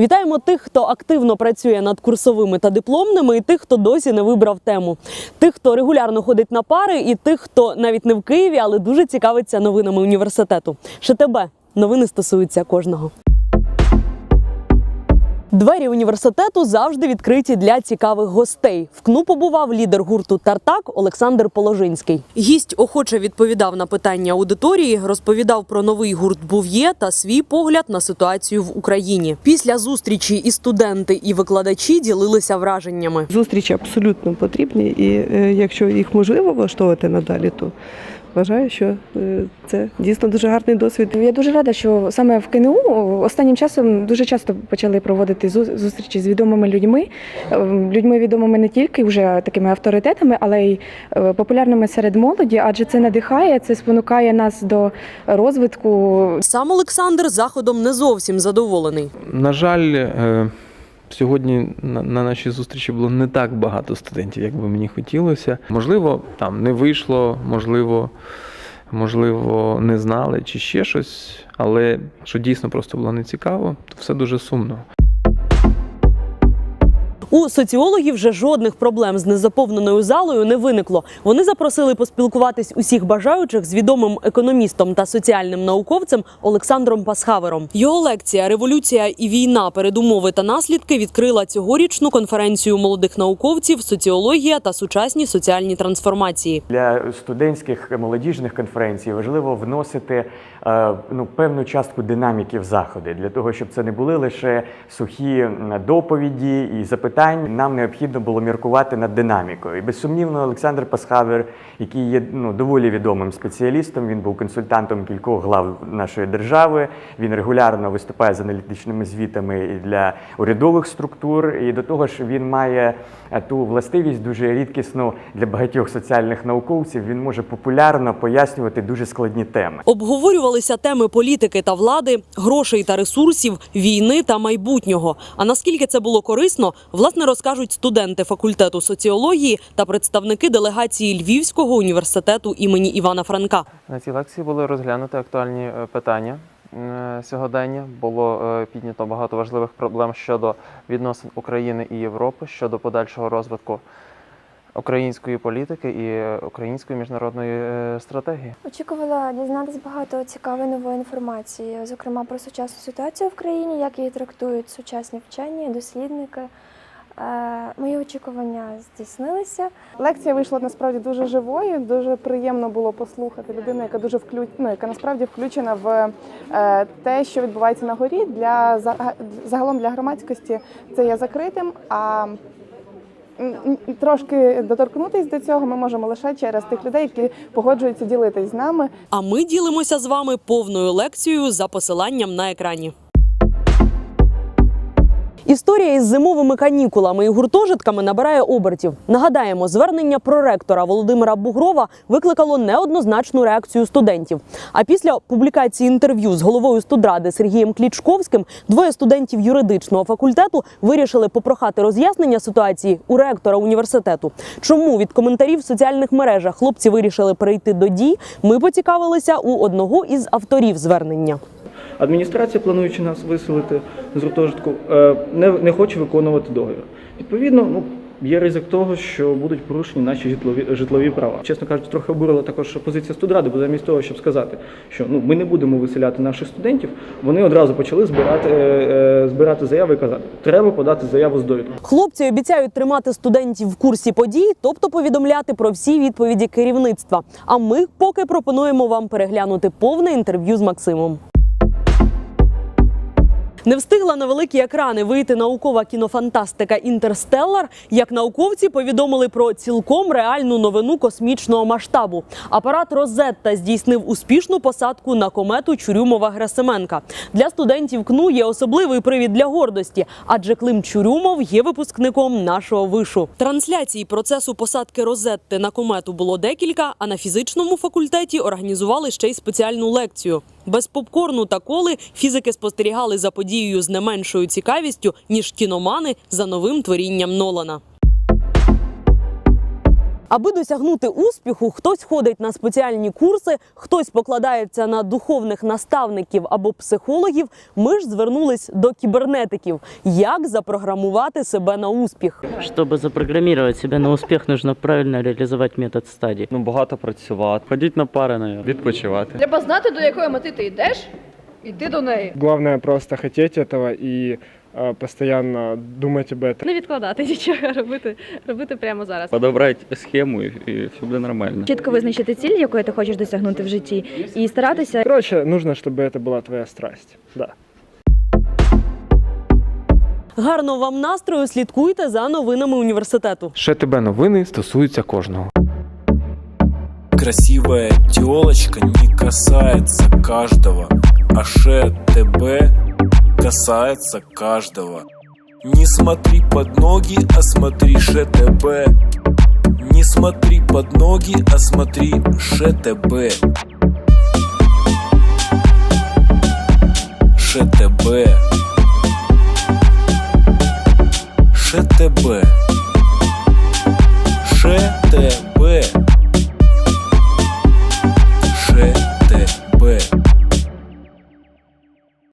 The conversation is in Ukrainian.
Вітаємо тих, хто активно працює над курсовими та дипломними, і тих, хто досі не вибрав тему. Тих, хто регулярно ходить на пари, і тих, хто навіть не в Києві, але дуже цікавиться новинами університету. ШТБ. новини стосуються кожного. Двері університету завжди відкриті для цікавих гостей. В КНУ побував лідер гурту Тартак Олександр Положинський. Гість охоче відповідав на питання аудиторії, розповідав про новий гурт Був'є та свій погляд на ситуацію в Україні. Після зустрічі і студенти, і викладачі ділилися враженнями. Зустрічі абсолютно потрібні, і е, якщо їх можливо влаштовувати надалі, то вважаю, що е, це дійсно дуже гарний досвід. Я дуже рада, що саме в КНУ останнім часом дуже часто почали проводити зустрічі з відомими людьми, Ем, людьми відомими не тільки вже такими авторитетами, але й е, популярними серед молоді, адже це надихає, це спонукає нас до розвитку. Сам Олександр заходом не зовсім задоволений. На жаль, е, сьогодні на, на нашій зустрічі було не так багато студентів, як би мені хотілося. Можливо, там не вийшло, можливо, можливо, не знали чи ще щось, але що дійсно просто було нецікаво, то все дуже сумно. У соціологів вже жодних проблем з незаповненою залою не виникло. Вони запросили поспілкуватись усіх бажаючих з відомим економістом та соціальним науковцем Олександром Пасхавером. Його лекція Революція і війна, передумови та наслідки відкрила цьогорічну конференцію молодих науковців Соціологія та сучасні соціальні трансформації. Для студентських молодіжних конференцій важливо вносити ну, певну частку динаміки в заходи для того, щоб це не були лише сухі доповіді і запитання. Нам необхідно було міркувати над динамікою. І безсумнівно, Олександр Пасхавер, який є ну, доволі відомим спеціалістом, він був консультантом кількох глав нашої держави. Він регулярно виступає з аналітичними звітами і для урядових структур. І до того ж, він має е, ту властивість дуже рідкісну для багатьох соціальних науковців. Він може популярно пояснювати дуже складні теми. Обговорювалися теми політики та влади, грошей та ресурсів, війни та майбутнього. А наскільки це було корисно, власне розкажуть студенти факультету соціології та представники делегації Львівського університету імені Івана Франка. На цій лекції були розглянуті актуальні е, питання е, сьогодення. Було е, піднято багато важливих проблем щодо відносин України і Європи, щодо подальшого розвитку української політики і української міжнародної е, стратегії. Очікувала дізнатися багато цікавої нової інформації, зокрема про сучасну ситуацію в країні, як її трактують сучасні вчені, дослідники. Е, Мої очікування здійснилися. Лекція вийшла насправді дуже живою. Дуже приємно було послухати людину, яка дуже вклю... ну, яка насправді включена в е, те, що відбувається на горі. Для за- загалом для громадськості це є закритим. А трошки доторкнутись до цього ми можемо лише через тих людей, які погоджуються ділитись з нами. А ми ділимося з вами повною лекцією за посиланням на екрані. Історія із зимовими канікулами і гуртожитками набирає обертів. Нагадаємо, звернення проректора Володимира Бугрова викликало неоднозначну реакцію студентів. А після публікації інтерв'ю з головою студради Сергієм Клічковським двоє студентів юридичного факультету вирішили попрохати роз'яснення ситуації у ректора університету. Чому від коментарів в соціальних мережах хлопці вирішили перейти до дій? Ми поцікавилися у одного із авторів звернення. Адміністрація, плануючи нас виселити з гуртожитку, е, не, не хоче виконувати договір. Відповідно, ну є ризик того, що будуть порушені наші житлові житлові права. Чесно кажучи, трохи обурила також позиція студради, бо замість того, щоб сказати, що ну ми не будемо виселяти наших студентів, вони одразу почали збирати, е, е, збирати заяви і казати, треба подати заяву з довідкою. Хлопці обіцяють тримати студентів в курсі подій, тобто повідомляти про всі відповіді керівництва. А ми поки пропонуємо вам переглянути повне інтерв'ю з Максимом. Не встигла на великі екрани вийти наукова кінофантастика Інтерстеллар, як науковці повідомили про цілком реальну новину космічного масштабу. Апарат Розетта здійснив успішну посадку на комету Чурюмова Грасименка. Для студентів КНУ є особливий привід для гордості, адже Клим Чурюмов є випускником нашого вишу. Трансляцій процесу посадки Розетти на комету було декілька, а на фізичному факультеті організували ще й спеціальну лекцію. Без попкорну та коли фізики спостерігали за подією з не меншою цікавістю, ніж кіномани за новим творінням Нолана. Аби досягнути успіху, хтось ходить на спеціальні курси, хтось покладається на духовних наставників або психологів. Ми ж звернулись до кібернетиків, як запрограмувати себе на успіх. Чтобы запрограммировать себя на успех, нужно правильно реализовать метод стадий. Ну, багато працювати, ходіть на пари, відпочивати. Треба знати, до якої мети ти йдеш, іти до неї. Главное просто хотеть этого и э, постоянно думать об этом. Не відкладати нічого, робити, робити прямо зараз. Подобрати схему і, і все буде нормально. Чітко визначити ціль, якої ти хочеш досягнути в житті, і старатися Короче, нужно, чтобы это была твоя страсть. Да. Гарного вам настрою, слідкуйте за новинами університету. Ще тебе новини стосуються кожного. Красивая телочка не касается каждого, а касается каждого. Не смотри под ноги, а смотри ШТБ. Не смотри под ноги, а смотри ШТБ. ШТБ. ШТБ.